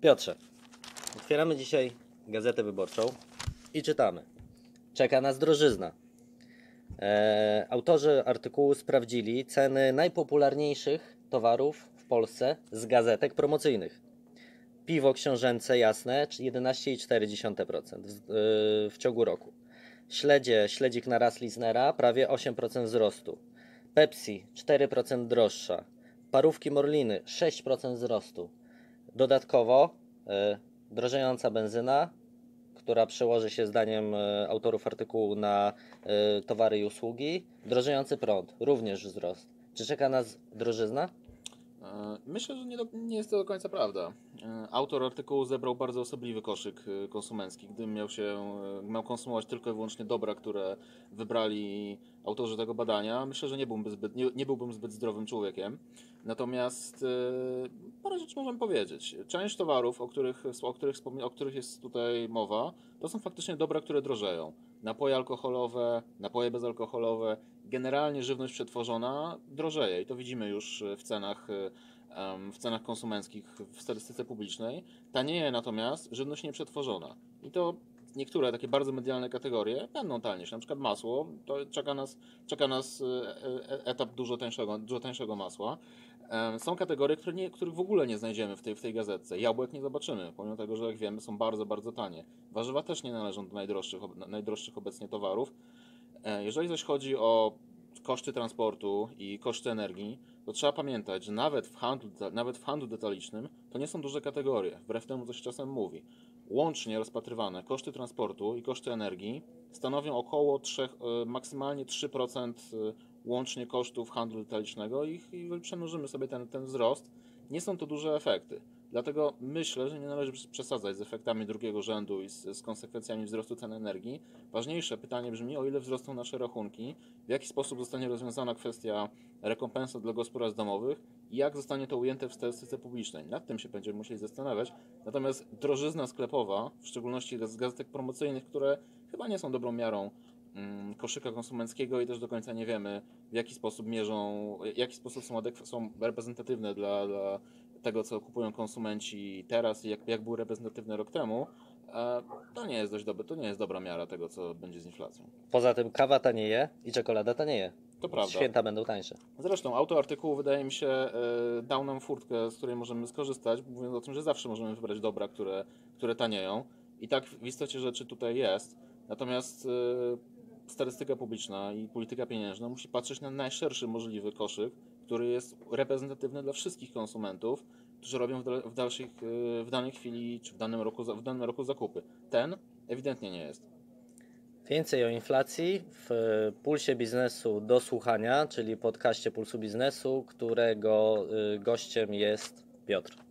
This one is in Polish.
Piotrze, otwieramy dzisiaj gazetę wyborczą i czytamy. Czeka nas drożyzna. E, autorzy artykułu sprawdzili ceny najpopularniejszych towarów w Polsce z gazetek promocyjnych. Piwo książęce jasne 11,4% w, yy, w ciągu roku. Śledzie, śledzik na raz Lisnera prawie 8% wzrostu. Pepsi 4% droższa. Parówki Morliny 6% wzrostu. Dodatkowo e, drożejąca benzyna, która przełoży się zdaniem e, autorów artykułu na e, towary i usługi, drożejący prąd, również wzrost. Czy czeka nas drożyzna? Myślę, że nie, do, nie jest to do końca prawda. E, Autor artykułu zebrał bardzo osobliwy koszyk e, konsumencki. Gdybym miał się e, miał konsumować tylko i wyłącznie dobra, które wybrali autorzy tego badania, myślę, że nie byłbym zbyt, nie, nie byłbym zbyt zdrowym człowiekiem. Natomiast e, parę rzeczy możemy powiedzieć. Część towarów, o których, o, których, o których jest tutaj mowa, to są faktycznie dobra, które drożeją. Napoje alkoholowe, napoje bezalkoholowe, generalnie żywność przetworzona drożeje i to widzimy już w cenach, w cenach konsumenckich w statystyce publicznej. Tanieje natomiast żywność nieprzetworzona. I to niektóre takie bardzo medialne kategorie będą tańsze. Na przykład masło, to czeka nas, czeka nas e, e, etap dużo tańszego, dużo tańszego masła. Są kategorie, które nie, których w ogóle nie znajdziemy w tej, w tej gazetce. Jabłek nie zobaczymy, pomimo tego, że jak wiemy są bardzo, bardzo tanie. Warzywa też nie należą do najdroższych, najdroższych obecnie towarów. E, Jeżeli zaś chodzi o koszty transportu i koszty energii, to trzeba pamiętać, że nawet w handlu, nawet w handlu detalicznym to nie są duże kategorie, wbrew temu, co się czasem mówi. Łącznie rozpatrywane koszty transportu i koszty energii stanowią około 3, e, maksymalnie 3% e, łącznie kosztów handlu detalicznego i, i przemnożymy sobie ten, ten wzrost. Nie są to duże efekty. Dlatego myślę, że nie należy przesadzać z efektami drugiego rzędu i z, z konsekwencjami wzrostu cen energii. Ważniejsze pytanie brzmi, o ile wzrosną nasze rachunki, w jaki sposób zostanie rozwiązana kwestia rekompensat dla gospodarstw domowych i jak zostanie to ujęte w statystyce publicznej. Nad tym się będziemy musieli zastanawiać. Natomiast drożyzna sklepowa, w szczególności z gazetek promocyjnych, które chyba nie są dobrą miarą mm, koszyka konsumenckiego i też do końca nie wiemy, w jaki sposób mierzą, w jaki sposób są, adekw- są reprezentatywne dla, dla tego, co kupują konsumenci teraz i jak, jak były reprezentatywne rok temu, e, to nie jest dość dobre, to nie jest dobra miara tego, co będzie z inflacją. Poza tym kawa tanieje i czekolada tanieje. To prawda. Święta będą tańsze. Zresztą autor artykułu wydaje mi się e, dał nam furtkę, z której możemy skorzystać, mówiąc o tym, że zawsze możemy wybrać dobra, które, które tanieją. I tak w istocie rzeczy tutaj jest. Natomiast e, statystyka publiczna i polityka pieniężna musi patrzeć na najszerszy możliwy koszyk, który jest reprezentatywny dla wszystkich konsumentów, którzy robią w, dal- w, dalszych, e, w danej chwili czy w danym, roku, w danym roku zakupy. Ten ewidentnie nie jest. Więcej o inflacji w Pulsie Biznesu do słuchania, czyli podcaście Pulsu Biznesu, którego y, gościem jest Piotr.